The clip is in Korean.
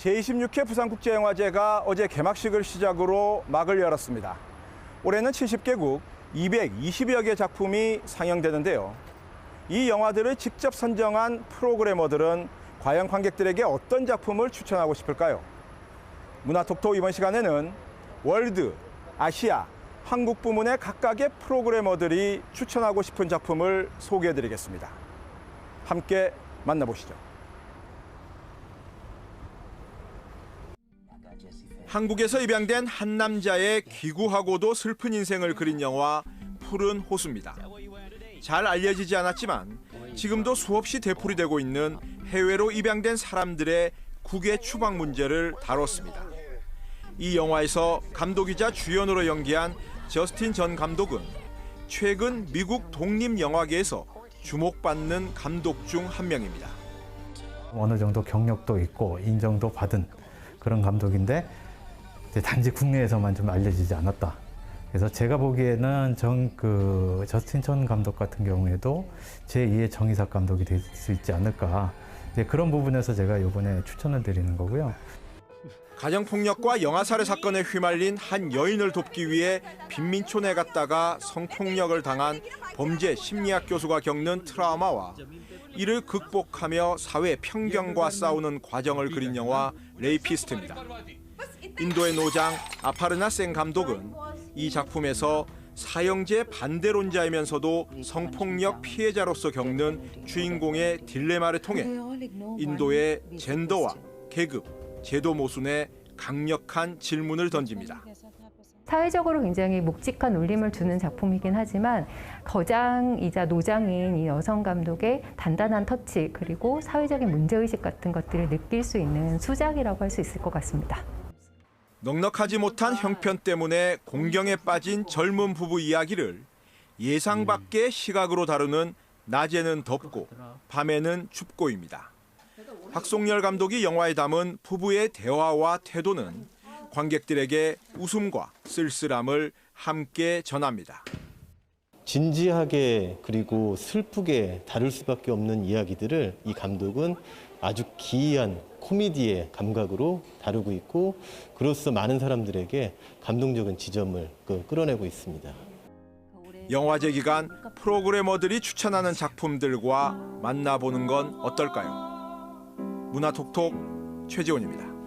제26회 부산국제영화제가 어제 개막식을 시작으로 막을 열었습니다. 올해는 70개국 220여 개 작품이 상영되는데요. 이 영화들을 직접 선정한 프로그래머들은 과연 관객들에게 어떤 작품을 추천하고 싶을까요? 문화톡톡 이번 시간에는 월드, 아시아, 한국 부문의 각각의 프로그래머들이 추천하고 싶은 작품을 소개해드리겠습니다. 함께 만나보시죠. 한국에서 입양된 한 남자의 기구하고도 슬픈 인생을 그린 영화 푸른 호수입니다. 잘 알려지지 않았지만 지금도 수없이 되풀이되고 있는 해외로 입양된 사람들의 국외 추방 문제를 다뤘습니다. 이 영화에서 감독이자 주연으로 연기한 저스틴 전 감독은 최근 미국 독립 영화계에서 주목받는 감독 중 한 명입니다. 어느 정도 경력도 있고 인정도 받은 그런 감독인데 단지 국내에서만 좀 알려지지 않았다. 그래서 제가 보기에는 정 그 저스틴 천 감독 같은 경우에도 제2의 정의삭 감독이 될 수 있지 않을까. 이제 그런 부분에서 제가 이번에 추천을 드리는 거고요. 가정폭력과 영아살해 사건에 휘말린 한 여인을 돕기 위해 빈민촌에 갔다가 성폭력을 당한 범죄 심리학 교수가 겪는 트라우마와 이를 극복하며 사회 편견과 싸우는 과정을 그린 영화 레이피스트입니다. 인도의 노장 아파르나 센 감독은 이 작품에서 사형제 반대론자이면서도 성폭력 피해자로서 겪는 주인공의 딜레마를 통해 인도의 젠더와 계급, 제도 모순에 강력한 질문을 던집니다. 사회적으로 굉장히 묵직한 울림을 주는 작품이긴 하지만 거장이자 노장인 이 여성 감독의 단단한 터치 그리고 사회적인 문제의식 같은 것들을 느낄 수 있는 수작이라고 할 수 있을 것 같습니다. 넉넉하지 못한 형편 때문에 공경에 빠진 젊은 부부 이야기를 예상 밖의 시각으로 다루는 낮에는 덥고 밤에는 춥고입니다. 박송열 감독이 영화에 담은 부부의 대화와 태도는 관객들에게 웃음과 쓸쓸함을 함께 전합니다. 진지하게 그리고 슬프게 다룰 수밖에 없는 이야기들을 이 감독은 아주 기이한 코미디의 감각으로 다루고 있고 그로써 많은 사람들에게 감동적인 지점을 그 끌어내고 있습니다. 영화제 기간 프로그래머들이 추천하는 작품들과 만나보는 건 어떨까요? 문화톡톡 최지원입니다.